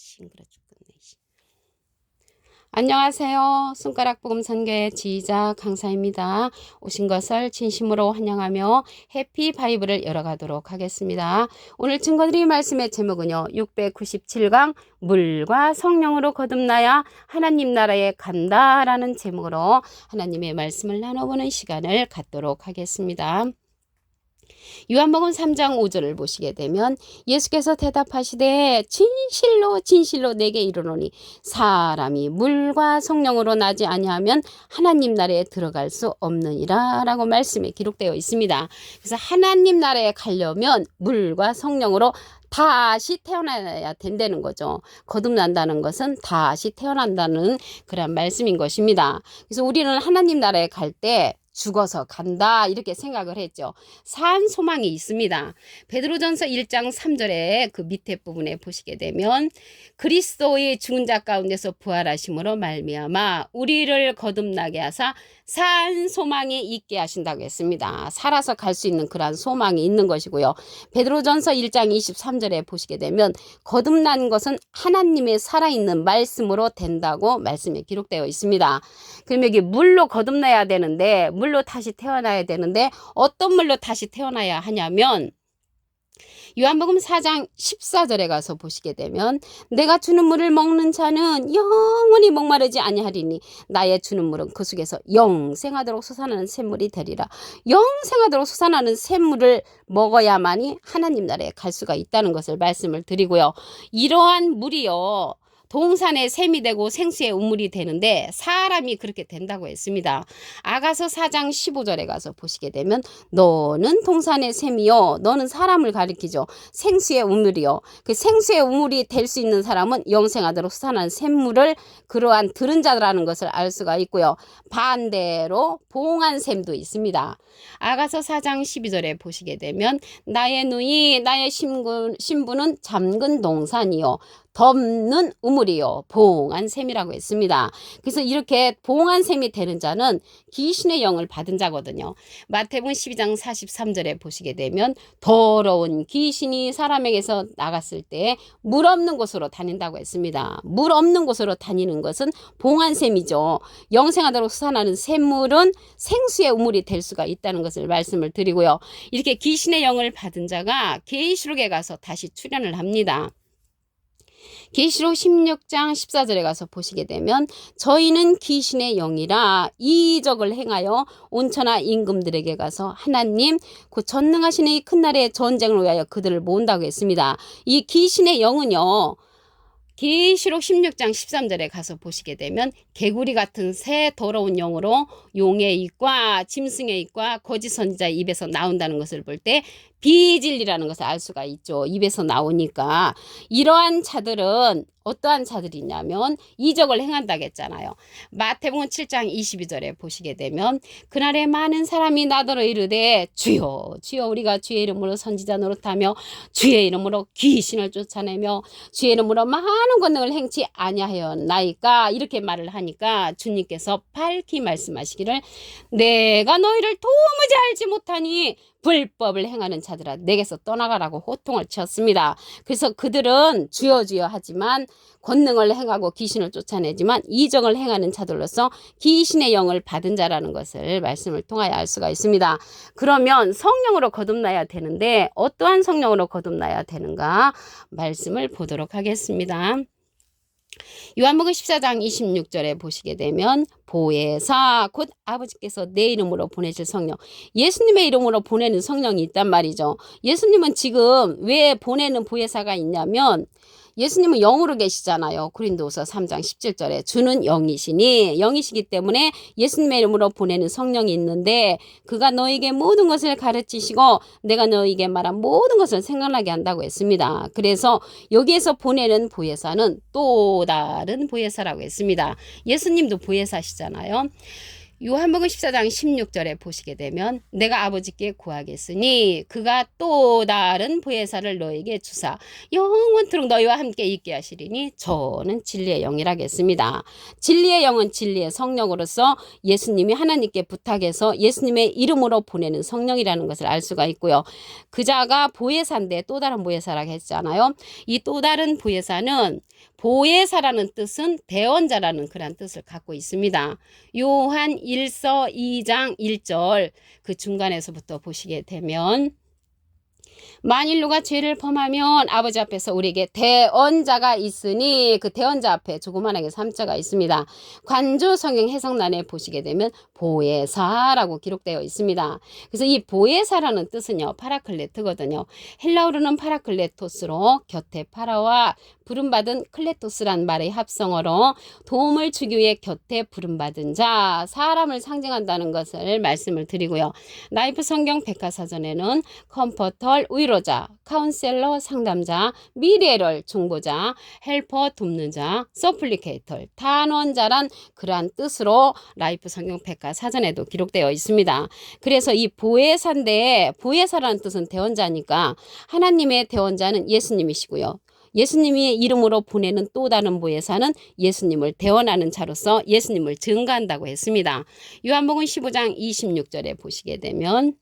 징그러 죽겠네. 씨. 안녕하세요. 손가락 복음 선교의 지휘자 강사입니다. 오신 것을 진심으로 환영하며 해피 바이블을 열어가도록 하겠습니다. 오늘 증거드릴 말씀의 제목은요. 697강 물과 성령으로 거듭나야 하나님 나라에 간다라는 제목으로 하나님의 말씀을 나눠보는 시간을 갖도록 하겠습니다. 요한복음 3장 5절을 보시게 되면 예수께서 대답하시되 진실로 진실로 내게 이르노니 사람이 물과 성령으로 나지 아니하면 하나님 나라에 들어갈 수 없느니라라고 말씀에 기록되어 있습니다. 그래서 하나님 나라에 가려면 물과 성령으로 다시 태어나야 된다는 거죠. 거듭난다는 것은 다시 태어난다는 그런 말씀인 것입니다. 그래서 우리는 하나님 나라에 갈 때 죽어서 간다 이렇게 생각을 했죠. 산 소망이 있습니다. 베드로전서 1장 3절에 그 밑에 부분에 보시게 되면 그리스도의 죽은 자 가운데서 부활하심으로 말미암아 우리를 거듭나게 하사 산 소망이 있게 하신다고 했습니다. 살아서 갈 수 있는 그러한 소망이 있는 것이고요. 베드로전서 1장 23절에 보시게 되면 거듭난 것은 하나님의 살아있는 말씀으로 된다고 말씀에 기록되어 있습니다. 그럼 여기 물로 거듭나야 되는데 물로 다시 태어나야 되는데 어떤 물로 다시 태어나야 하냐면 요한복음 4장 14절에 가서 보시게 되면 내가 주는 물을 먹는 자는 영원히 목마르지 아니하리니 나의 주는 물은 그 속에서 영생하도록 솟아나는 샘물이 되리라. 영생하도록 솟아나는 샘물을 먹어야만이 하나님 나라에 갈 수가 있다는 것을 말씀을 드리고요. 이러한 물이요. 동산의 샘이 되고 생수의 우물이 되는데 사람이 그렇게 된다고 했습니다. 아가서 4장 15절에 가서 보시게 되면 너는 동산의 샘이요 너는 사람을 가리키죠. 생수의 우물이요. 그 생수의 우물이 될 수 있는 사람은 영생하도록 솟아난 샘물을 그러한 들은 자라는 것을 알 수가 있고요. 반대로 봉한 샘도 있습니다. 아가서 4장 12절에 보시게 되면 나의 누이 나의 신분, 신부는 잠근 동산이요 덮는 우물이요 봉한 샘이라고 했습니다. 그래서 이렇게 봉한 샘이 되는 자는 귀신의 영을 받은 자거든요. 마태복음 12장 43절에 보시게 되면 더러운 귀신이 사람에게서 나갔을 때 물 없는 곳으로 다닌다고 했습니다. 물 없는 곳으로 다니는 것은 봉한 샘이죠. 영생하도록 솟아나는 샘물은 생수의 우물이 될 수가 있다는 것을 말씀을 드리고요. 이렇게 귀신의 영을 받은 자가 계시록에 가서 다시 출현을 합니다. 계시록 16장 14절에 가서 보시게 되면 저희는 귀신의 영이라 이적을 행하여 온천하 임금들에게 가서 하나님 그 전능하신 이큰 날의 전쟁을 위하여 그들을 모은다고 했습니다. 이 귀신의 영은요. 계시록 16장 13절에 가서 보시게 되면 개구리 같은 새 더러운 영으로 용의 입과 짐승의 입과 거짓 선지자 입에서 나온다는 것을 볼 때 비진리라는 것을 알 수가 있죠. 입에서 나오니까 이러한 자들은 어떠한 자들이냐면 이적을 행한다고 했잖아요. 마태복음 7장 22절에 보시게 되면 그날에 많은 사람이 나더러 이르되 주여 주여 우리가 주의 이름으로 선지자 노릇하며 주의 이름으로 귀신을 쫓아내며 주의 이름으로 많은 권능을 행치 아니하였나이까 이렇게 말을 하니까 주님께서 밝히 말씀하시기를 내가 너희를 도무지 알지 못하니 불법을 행하는 자 들아 내게서 떠나가라고 호통을 쳤습니다. 그래서 그들은 주여 주여 하지만 권능을 행하고 귀신을 쫓아내지만 이정을 행하는 자들로서 귀신의 영을 받은 자라는 것을 말씀을 통하여 알 수가 있습니다. 그러면 성령으로 거듭나야 되는데 어떠한 성령으로 거듭나야 되는가 말씀을 보도록 하겠습니다. 요한복음 14장 26절에 보시게 되면 보혜사 곧 아버지께서 내 이름으로 보내실 성령 예수님의 이름으로 보내는 성령이 있단 말이죠. 예수님은 지금 왜 보내는 보혜사가 있냐면 예수님은 영으로 계시잖아요. 고린도서 3장 17절에 주는 영이시니 영이시기 때문에 예수님의 이름으로 보내는 성령이 있는데 그가 너에게 모든 것을 가르치시고 내가 너에게 말한 모든 것을 생각나게 한다고 했습니다. 그래서 여기에서 보내는 보혜사는 또 다른 보혜사라고 했습니다. 예수님도 보혜사시잖아요. 요한복음 14장 16절에 보시게 되면 내가 아버지께 구하겠으니 그가 또 다른 보혜사를 너에게 주사 영원토록 너희와 함께 있게 하시리니 저는 진리의 영이라겠습니다. 진리의 영은 진리의 성령으로서 예수님이 하나님께 부탁해서 예수님의 이름으로 보내는 성령이라는 것을 알 수가 있고요. 그자가 보혜사인데 또 다른 보혜사라고 했잖아요. 이 또 다른 보혜사는 보혜사라는 뜻은 대원자라는 그런 뜻을 갖고 있습니다. 요한 1서 2장 1절 그 중간에서부터 보시게 되면 만일 누가 죄를 범하면 아버지 앞에서 우리에게 대언자가 있으니 그 대언자 앞에 조그만하게 삼자가 있습니다. 관조 성경 해석란에 보시게 되면 보혜사라고 기록되어 있습니다. 그래서 이 보혜사라는 뜻은요 파라클레트거든요. 헬라어로는 파라클레토스로 곁에 파라와 부름받은 클레토스란 말의 합성어로 도움을 주기 위해 곁에 부름받은 자 사람을 상징한다는 것을 말씀을 드리고요. 나이프 성경 백과사전에는 컴포털 위로자, 카운셀러 상담자, 미래를 중보자, 헬퍼 돕는 자, 서플리케이터, 탄원자란 그러한 뜻으로 라이프 성경 백과 사전에도 기록되어 있습니다. 그래서 이 보혜사인데 보혜사라는 뜻은 대원자니까 하나님의 대원자는 예수님이시고요. 예수님의 이름으로 보내는 또 다른 보혜사는 예수님을 대원하는 자로서 예수님을 증가한다고 했습니다. 요한복음 15장 26절에 보시게 되면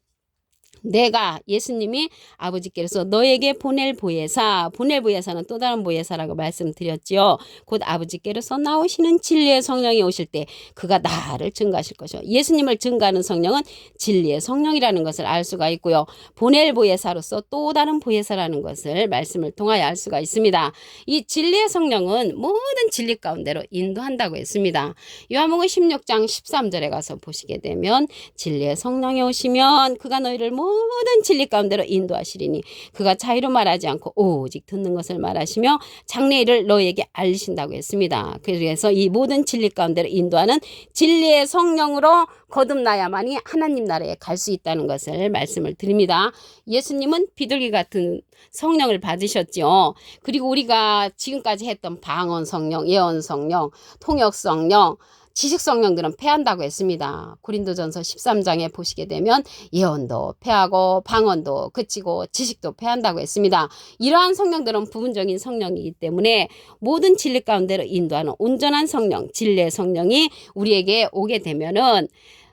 내가 예수님이 아버지께서 너에게 보낼 보혜사 보낼 보혜사는 또 다른 보혜사라고 말씀드렸지요. 곧 아버지께로서 나오시는 진리의 성령이 오실 때 그가 나를 증가하실 것이요. 예수님을 증가하는 성령은 진리의 성령이라는 것을 알 수가 있고요. 보낼 보혜사로서 또 다른 보혜사라는 것을 말씀을 통하여 알 수가 있습니다. 이 진리의 성령은 모든 진리 가운데로 인도한다고 했습니다. 요한복음 16장 13절에 가서 보시게 되면 진리의 성령이 오시면 그가 너희를 모든 진리 가운데로 인도하시리니 그가 자유로 말하지 않고 오직 듣는 것을 말하시며 장래일을 너희에게 알리신다고 했습니다. 그래서 이 모든 진리 가운데로 인도하는 진리의 성령으로 거듭나야만이 하나님 나라에 갈 수 있다는 것을 말씀을 드립니다. 예수님은 비둘기 같은 성령을 받으셨죠. 그리고 우리가 지금까지 했던 방언 성령, 예언 성령, 통역 성령, 지식 성령들은 패한다고 했습니다. 고린도전서 13장에 보시게 되면 예언도 패하고 방언도 그치고 지식도 패한다고 했습니다. 이러한 성령들은 부분적인 성령이기 때문에 모든 진리 가운데로 인도하는 온전한 성령, 진리의 성령이 우리에게 오게 되면은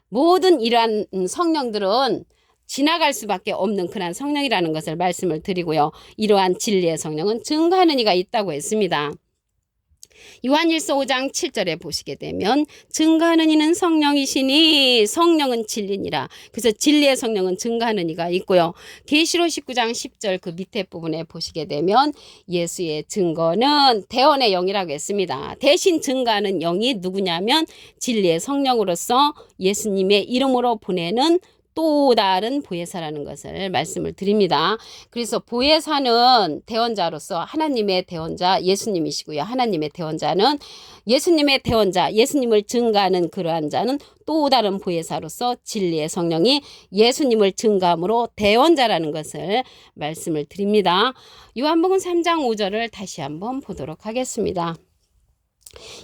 모든 이러한 성령들은 지나갈 수밖에 없는 그러한 성령이라는 것을 말씀을 드리고요. 이러한 진리의 성령은 증가하는 이가 있다고 했습니다. 요한일서 5장 7절에 보시게 되면 증가하는 이는 성령이시니 성령은 진리니라. 그래서 진리의 성령은 증가하는 이가 있고요. 계시록 19장 10절 그 밑에 부분에 보시게 되면 예수의 증거는 대원의 영이라고 했습니다. 대신 증가하는 영이 누구냐면 진리의 성령으로서 예수님의 이름으로 보내는 또 다른 보혜사라는 것을 말씀을 드립니다. 그래서 보혜사는 대원자로서 하나님의 대원자 예수님이시고요. 하나님의 대원자는 예수님의 대원자 예수님을 증가하는 그러한 자는 또 다른 보혜사로서 진리의 성령이 예수님을 증가함으로 대원자라는 것을 말씀을 드립니다. 요한복음 3장 5절을 다시 한번 보도록 하겠습니다.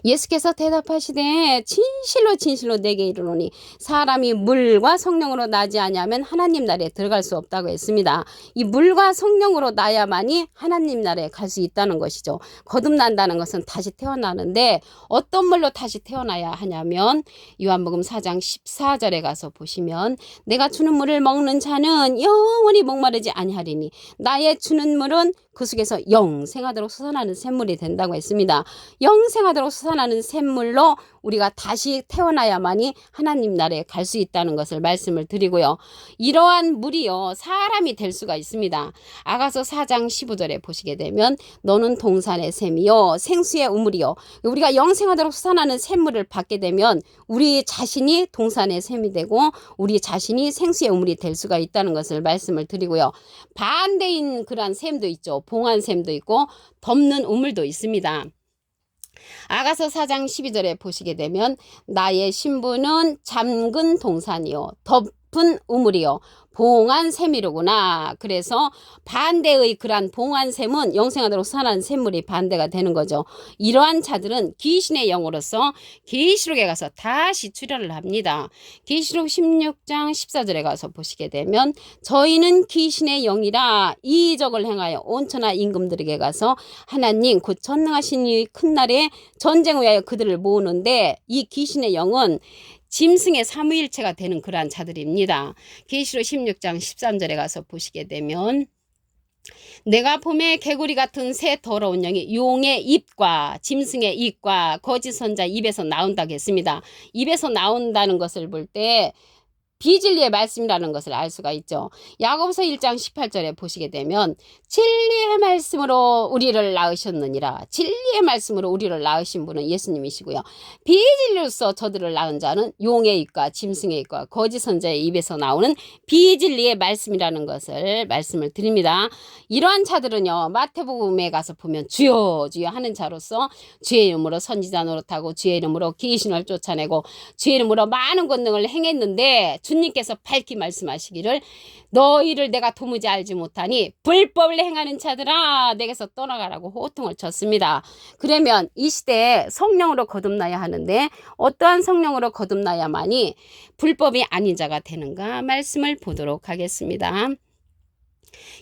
예수께서 대답하시되 진실로 진실로 내게 이르노니 사람이 물과 성령으로 나지 아니하면 하나님 나라에 들어갈 수 없다고 했습니다. 이 물과 성령으로 나야만이 하나님 나라에 갈 수 있다는 것이죠. 거듭난다는 것은 다시 태어나는데 어떤 물로 다시 태어나야 하냐면 요한복음 4장 14절에 가서 보시면 내가 주는 물을 먹는 자는 영원히 목마르지 아니하리니 나의 주는 물은 그 속에서 영생하도록 솟아나는 샘물이 된다고 했습니다. 영생하도록 솟아나는 샘물로 우리가 다시 태어나야만이 하나님 나라에 갈 수 있다는 것을 말씀을 드리고요. 이러한 물이요 사람이 될 수가 있습니다. 아가서 4장 15절에 보시게 되면 너는 동산의 샘이요 생수의 우물이요 우리가 영생하도록 솟아나는 샘물을 받게 되면 우리 자신이 동산의 샘이 되고 우리 자신이 생수의 우물이 될 수가 있다는 것을 말씀을 드리고요. 반대인 그러한 샘도 있죠. 봉한 샘도 있고 덮는 우물도 있습니다. 아가서 4장 12절에 보시게 되면 나의 신부는 잠근 동산이요. 덮은 우물이요 봉한 샘이로구나. 그래서 반대의 그러한 봉한 샘은 영생하도록 산한 샘물이 반대가 되는 거죠. 이러한 자들은 귀신의 영으로서 계시록에 가서 다시 출현을 합니다. 계시록 16장 14절에 가서 보시게 되면 저희는 귀신의 영이라 이적을 행하여 온천하 임금들에게 가서 하나님 곧 전능하신 이 큰 날에 전쟁을 위하여 그들을 모으는데 이 귀신의 영은 짐승의 삼위일체가 되는 그러한 자들입니다. 계시록 16장 13절에 가서 보시게 되면 내가 봄에 개구리 같은 새 더러운 영이 용의 입과 짐승의 입과 거짓 선자 입에서 나온다고 했습니다. 입에서 나온다는 것을 볼때 비진리의 말씀이라는 것을 알 수가 있죠. 야고보서 1장 18절에 보시게 되면 진리의 말씀으로 우리를 낳으셨느니라. 진리의 말씀으로 우리를 낳으신 분은 예수님이시고요. 비진리로서 저들을 낳은 자는 용의 입과 짐승의 입과 거짓 선자의 입에서 나오는 비진리의 말씀이라는 것을 말씀을 드립니다. 이러한 자들은요. 마태복음에 가서 보면 주여 주여 하는 자로서 주의 이름으로 선지자 노릇하고 주의 이름으로 귀신을 쫓아내고 주의 이름으로 많은 권능을 행했는데 주님께서 밝히 말씀하시기를 너희를 내가 도무지 알지 못하니 불법을 행하는 자들아 내게서 떠나가라고 호통을 쳤습니다. 그러면 이 시대에 성령으로 거듭나야 하는데 어떠한 성령으로 거듭나야만이 불법이 아닌 자가 되는가 말씀을 보도록 하겠습니다.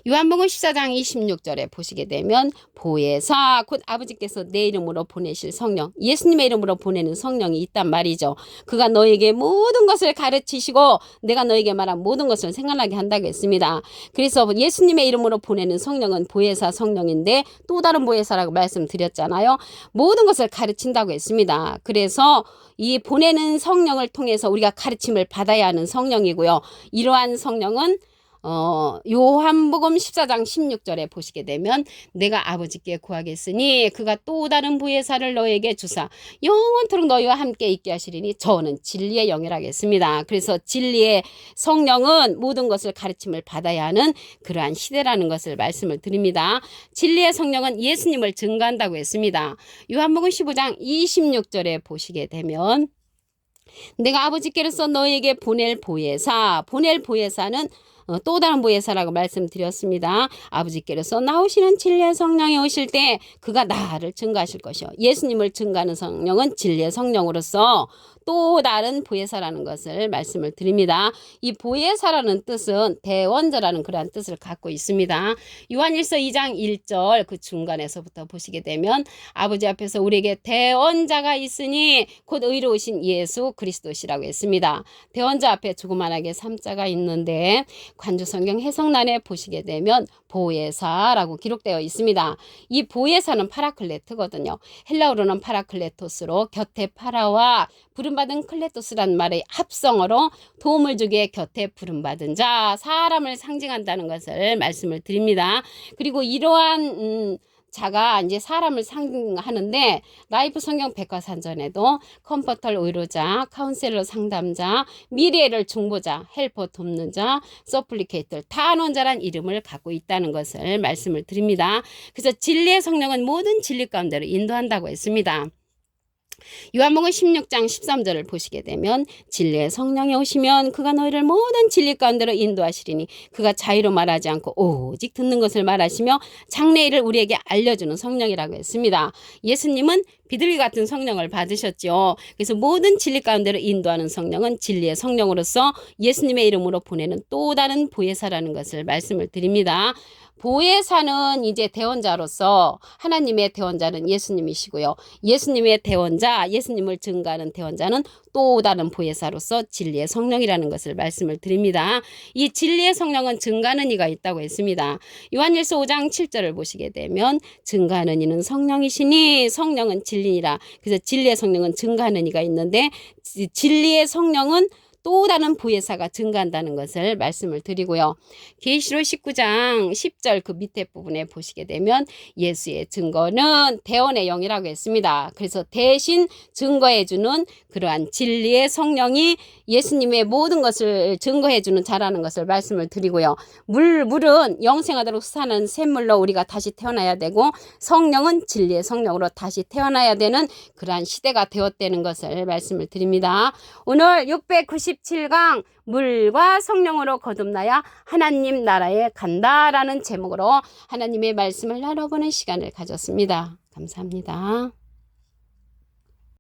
요한복음 14장 26절에 보시게 되면 보혜사 곧 아버지께서 내 이름으로 보내실 성령 예수님의 이름으로 보내는 성령이 있단 말이죠. 그가 너에게 모든 것을 가르치시고 내가 너에게 말한 모든 것을 생각나게 한다고 했습니다. 그래서 예수님의 이름으로 보내는 성령은 보혜사 성령인데 또 다른 보혜사라고 말씀드렸잖아요. 모든 것을 가르친다고 했습니다. 그래서 이 보내는 성령을 통해서 우리가 가르침을 받아야 하는 성령이고요. 이러한 성령은 어, 요한복음 14장 16절에 보시게 되면 내가 아버지께 구하겠으니 그가 또 다른 부의사를 너에게 주사 영원토록 너희와 함께 있게 하시리니 저는 진리의 영이라겠습니다. 그래서 진리의 성령은 모든 것을 가르침을 받아야 하는 그러한 시대라는 것을 말씀을 드립니다. 진리의 성령은 예수님을 증거한다고 했습니다. 요한복음 15장 26절에 보시게 되면 내가 아버지께로서 너에게 보낼 보혜사 보낼 보혜사는 어, 또 다른 보혜사라고 말씀드렸습니다. 아버지께로서 나오시는 진리의 성령이 오실 때 그가 나를 증가하실 것이요. 예수님을 증가하는 성령은 진리의 성령으로서 또 다른 보혜사라는 것을 말씀을 드립니다. 이 보혜사라는 뜻은 대원자라는 그러한 뜻을 갖고 있습니다. 요한일서 2장 1절 그 중간에서부터 보시게 되면 아버지 앞에서 우리에게 대원자가 있으니 곧 의로우신 예수 그리스도시라고 했습니다. 대원자 앞에 조그만하게 삼자가 있는데 관주 성경 해석란에 보시게 되면 보혜사라고 기록되어 있습니다. 이 보혜사는 파라클레트거든요. 헬라어로는 파라클레토스로 곁에 파라와 부 름받은 클레토스란 말의 합성어로 도움을 주기에 곁에 부름받은 자, 사람을 상징한다는 것을 말씀을 드립니다. 그리고 이러한 음, 자가 이제 사람을 상징하는데 라이프 성경 백과산전에도 컴포털 의료자, 카운셀러 상담자, 미래를 중보자, 헬퍼 돕는 자, 서플리케이터 탄원자란 이름을 갖고 있다는 것을 말씀을 드립니다. 그래서 진리의 성령은 모든 진리 가운데로 인도한다고 했습니다. 요한복음 16장 13절을 보시게 되면 진리의 성령이 오시면 그가 너희를 모든 진리 가운데로 인도하시리니 그가 자유로 말하지 않고 오직 듣는 것을 말하시며 장래일을 우리에게 알려주는 성령이라고 했습니다. 예수님은 비둘기 같은 성령을 받으셨죠. 그래서 모든 진리 가운데로 인도하는 성령은 진리의 성령으로서 예수님의 이름으로 보내는 또 다른 보혜사라는 것을 말씀을 드립니다. 보혜사는 이제 대원자로서 하나님의 대원자는 예수님이시고요. 예수님의 대원자, 예수님을 증가하는 대원자는 또 다른 보혜사로서 진리의 성령이라는 것을 말씀을 드립니다. 이 진리의 성령은 증가하는 이가 있다고 했습니다. 요한일서 5장 7절을 보시게 되면 증가하는 이는 성령이시니 성령은 진리니라. 그래서 진리의 성령은 증가하는 이가 있는데 진리의 성령은 또 다른 부예사가 증가한다는 것을 말씀을 드리고요. 계시록 19장 10절 그 밑에 부분에 보시게 되면 예수의 증거는 대원의 영이라고 했습니다. 그래서 대신 증거해 주는 그러한 진리의 성령이 예수님의 모든 것을 증거해 주는 자라는 것을 말씀을 드리고요. 물 물은 영생하도록 사는 샘물로 우리가 다시 태어나야 되고 성령은 진리의 성령으로 다시 태어나야 되는 그러한 시대가 되었다는 것을 말씀을 드립니다. 오늘 690 17강 물과 성령으로 거듭나야 하나님 나라에 간다라는 제목으로 하나님의 말씀을 나눠보는 시간을 가졌습니다. 감사합니다.